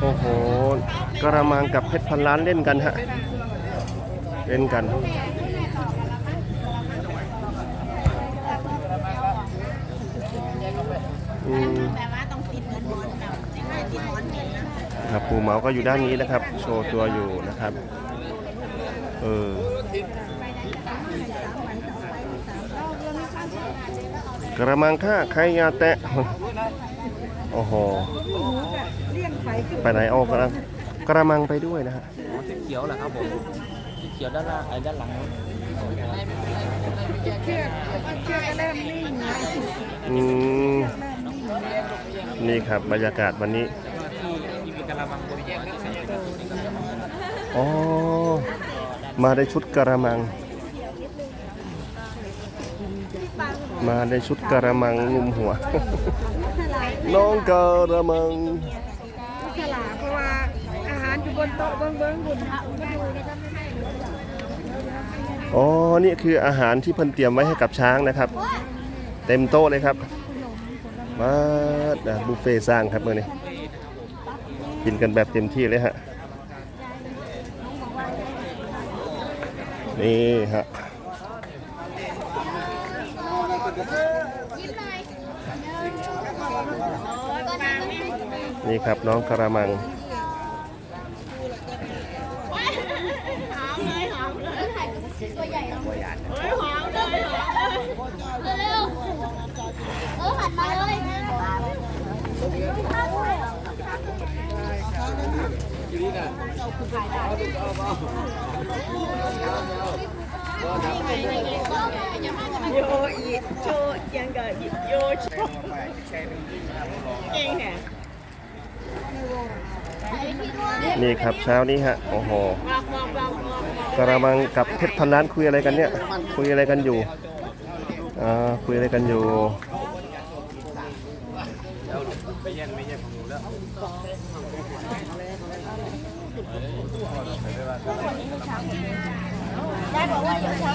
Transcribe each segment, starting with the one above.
โอ้โหกระมังกับเพชรพันล้านเล่นกันฮะ เล่นกัน อืมแต่ว่าต้อครับปูเหมาก็อยู่ด้านนี้นะครับ โชว์ตัวอยู่นะครับ เออกระมังค่าใครยาแตะ โอ้โหไปไหนเอากระกระมังไปด้วยนะฮะอ๋อสีเขียวเหรอครับผมสีเขียวด้านล่างไอ้ด้านหลังนู้นอืมนี่ครับบรรยากาศวันนี้ที่ที่มีกระมังบนแยกที่ใส่เป็นแบบนี้ก็จะมาอ๋อมาในชุดกระมัง มาในชุดกระมังงุมหัว น้องกระมังฉลาดเพราะว่าอาหารอยู่บนโต๊ะเบิ้งเบิ้งบุญมาดูแล้วก็ไม่ให้อ๋อ นี่คืออาหารที่เพิ่นเตรียมไว้ให้กับช้างนะครับ เต็มโต๊ะเลยครับ มาดบุฟเฟ่ต์สร้างครับมื่อนี้กินกันแบบเต็มที่เลยฮะ นี่ฮะ นี่ครับน้องกระมังตัวใหญ่เนาะเฮ้ยหอมเลยหอมเลยเร็วเออหันมาเลยโยอีโชยังกับโยเก่งแฮะ นี่ครับเช้านี้ฮะโอ้โหกระมังกับเพชรพันล้านคุยอะไรกันเนี่ยคุยอะไรกันอยู่อ่าคุยอะไรกันอยู่ได้บอกว่าเดี๋ยวเช้า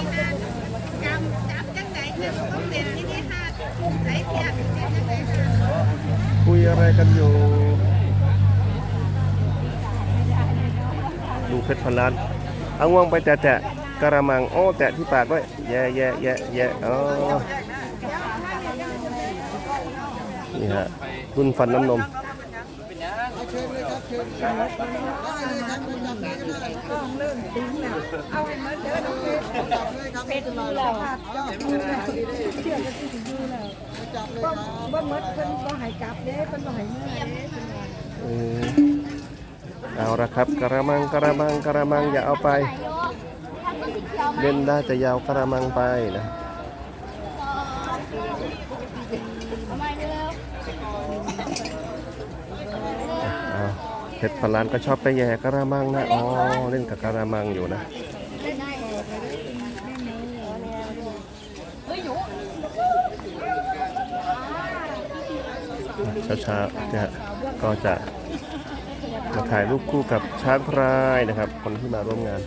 จำจำจังไหนเนี่ยต้องเรียนที่นี่ค่ะไหนเทียบเทียนคุยอะไรกันอยู่ ดูเพชรพันล้านเอาง่วงไปแตะแตะกระมังโอ้แตะที่ปากด้วยแย่แย่แย่แย่อ๋อนี่ฮะรุ่นฟันน้ำนมเออ เอาละครับกระมังกระมังกระมังอย่าเอาไป เล่นได้จะยาวกระมังไปนะเห็ดพลานก็ชอบไปแย่กระมังนะอ๋อเล่นกับกระมังอยู่นะเช้าๆเนี่ยก็จะ มาถ่ายรูปคู่กับช้างพรายนะครับ คนที่มาร่วมงาน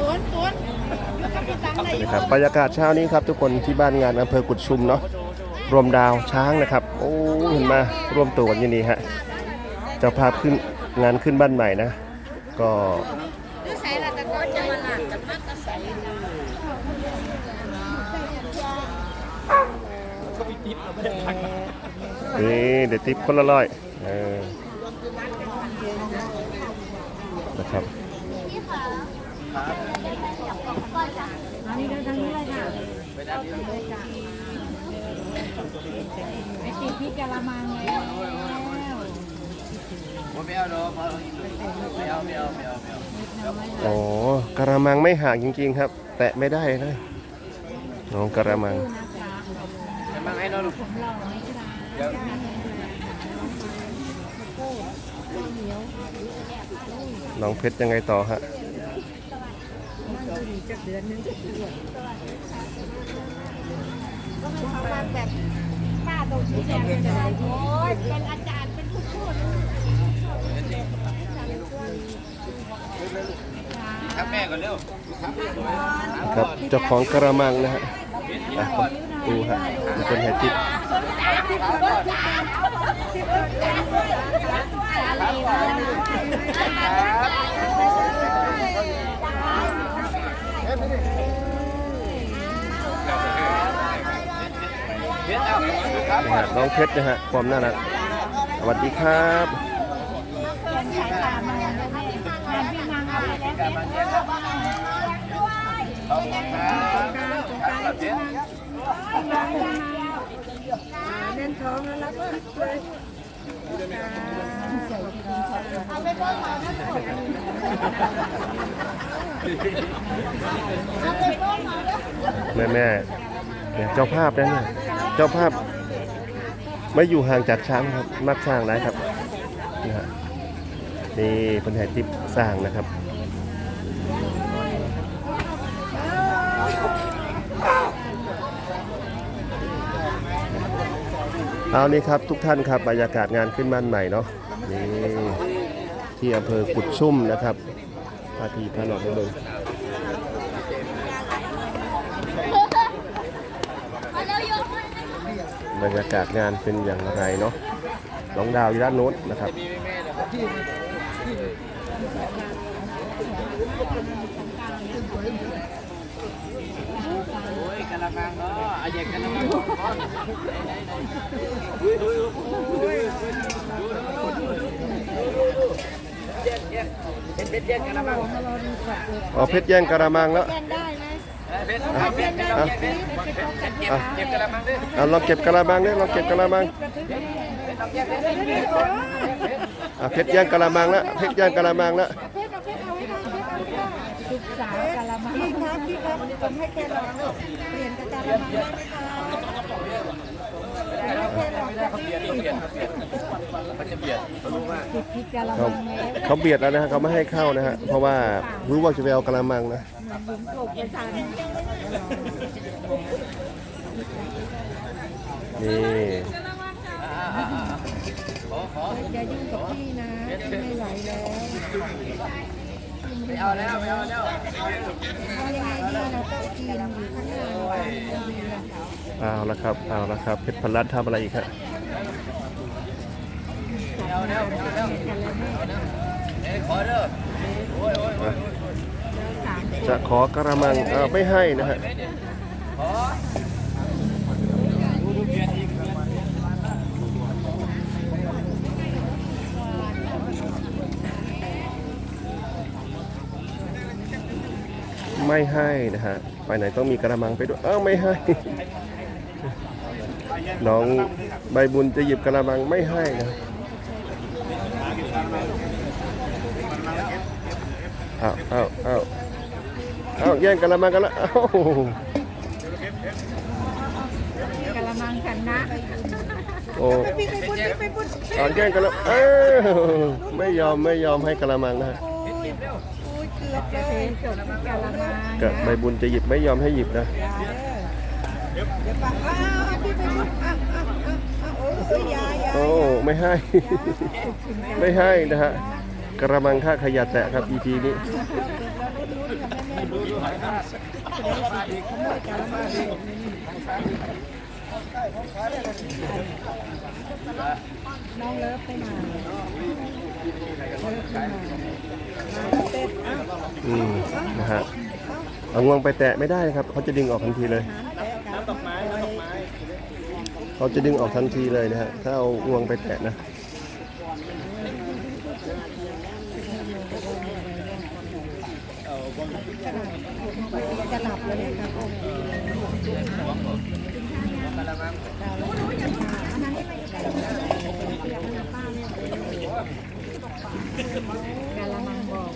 ต้นต้นอยู่กับพี่ตังได้อยู่นะครับบรรยากาศเช้านี้ครับ ทุกคนที่บ้านงานอำเภอกุดชุมเนาะรวมดาวช้างนะครับ โอ้เห็นมาร่วมตัวกันยินดีฮะ เจ้าภาพขึ้นงานขึ้นบ้านใหม่นะ ก็นี่เดี๋ยวติปคนละร้อยเออนะครับพี่กะลยค่ะไอติดพี่กะละมังแล้ว ไม่เอาเนาะไม่เอาไม่เอาไม่เอาไม่เอาโอ้กระมังไม่ห่างจริง ๆ ครับ แตะไม่ได้นะน้องกระมังกระมังไอ้นอนเดี๋ยวน้องเพชรยังไงต่อฮะแบบป้าตรงชี้แจงเลยโอ้ยเป็นอาจารย์เป็นผู้พูด ครับเจ้าของกระมังนะฮะอะดูฮะมีคนเห็นทิปนะฮะน้องเพชรนะฮะความน่ารักสวัสดีครับ เล่นท้องแล้วรับเลยเอาไปเบิ้งหมอนะเอาไปบ้านหมอนะแม่แม่เนี่ยเจ้าภาพนะเนี่ยเจ้าภาพไม่อยู่ห่างจากช้างครับมักสร้างได้ครับนะฮะนี่คนไทยทิปสร้างนะครับ เอานี่ครับทุกท่านครับบรรยากาศงานขึ้นบ้านใหม่เนาะนี่ที่อำเภอกุดชุ่มนะครับพาทีพาหนอกเลยมาแล้วยกมาบรรยากาศงานเป็นอย่างไรเนาะน้องดาวอยู่ด้านโน้นนะครับ โอ้ยกะละมังเนาะอาเย็กกะละมังเด็ดเด็ดเด็ดกะละมังอ๋อเพชรแย่งกระมังแล้ว แย่งได้ไหมเด็ดเอาเด็ดเด็ดเด็ดเด็ดเก็บเก็บกะละมังดิเอาลองเก็บกระมังดิลองเก็บกระมังอะเพชรแย่งกระมังแล้วเพชรแย่งกระมังแล้ว ศึกษากะละมัง พี่ครับพี่ครับผมให้แกลองเปลี่ยนกะละมังได้ไหมคะให้แกลองจะพี่มันจะเบียดรู้ว่าพี่กะละเขามังแล้วเขาเบียดแล้วนะฮะเขาไม่ให้เข้านะฮะเพราะว่ารู้ว่าจะไปเอากระมังนะบุ๋มโกบไปทันนี่ขอขออย่ายุ่งกับพี่นะไม่ไหวแล้ว ไม่เอาแล้วไม่เอาแล้วทำยังไงดีเราต้องกินอยู่ข้างหน้าเอาละครับเอาละครับเพชรพันลัดทำอะไรอีกฮะไม่เอาแล้วไม่เอาแล้วเอ้ขอเด้อโอ้ยโอ้ยอะจะขอกระมังเออไม่ให้นะฮะขอดูดูเบียดอีก ไม่ให้นะฮะไปไหนต้องมีกระมังไปด้วยเอ้าไม่ให้ น้องใบบุญจะหยิบกระมังไม่ให้นะเอาเอาเอาเอาแย่งกระมังกันละเอ้ากะละมังชนะโอ้พี่ไปพูดพี่ไปพูดเอาแย่งกันแล้วเอ้าไม่ยอมไม่ยอมให้กระมังนะ ฮะโอ้ยโอ้ยเกือบเลยจบที่กะละมังกับใบบุญจะหยิบไม่ยอมให้หยิบนะเดี๋ยวเดี๋ยวปะอ้าวพี่ไปพูดอ้าวอ้าวอ้าวอ้าวโอ้ยยายาโอ้ไม่ให้ ไม่ให้นะฮะกระมังค่าขยะแตะครับ EP นี้น้องเลิฟไปไหนเลิฟไปไหนมาเต้น อืมนะฮะเอางวงไปแตะไม่ได้ครับ เขาจะดึงออกทันทีเลย เขาจะดึงออกทันทีเลยนะฮะ ถ้าเอางวงไปแตะนะจะหลับแล้วเนี่ยครับกาละมังบอก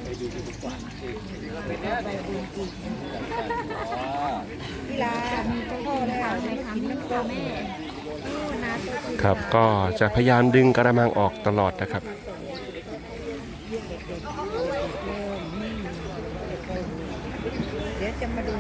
กีฬามีเจ้าพ่อแล้วในคำน้ำตัวแม่าครับก็จะพยายามดึงกระมังออกตลอดนะครับเดี๋ยวจะมาดู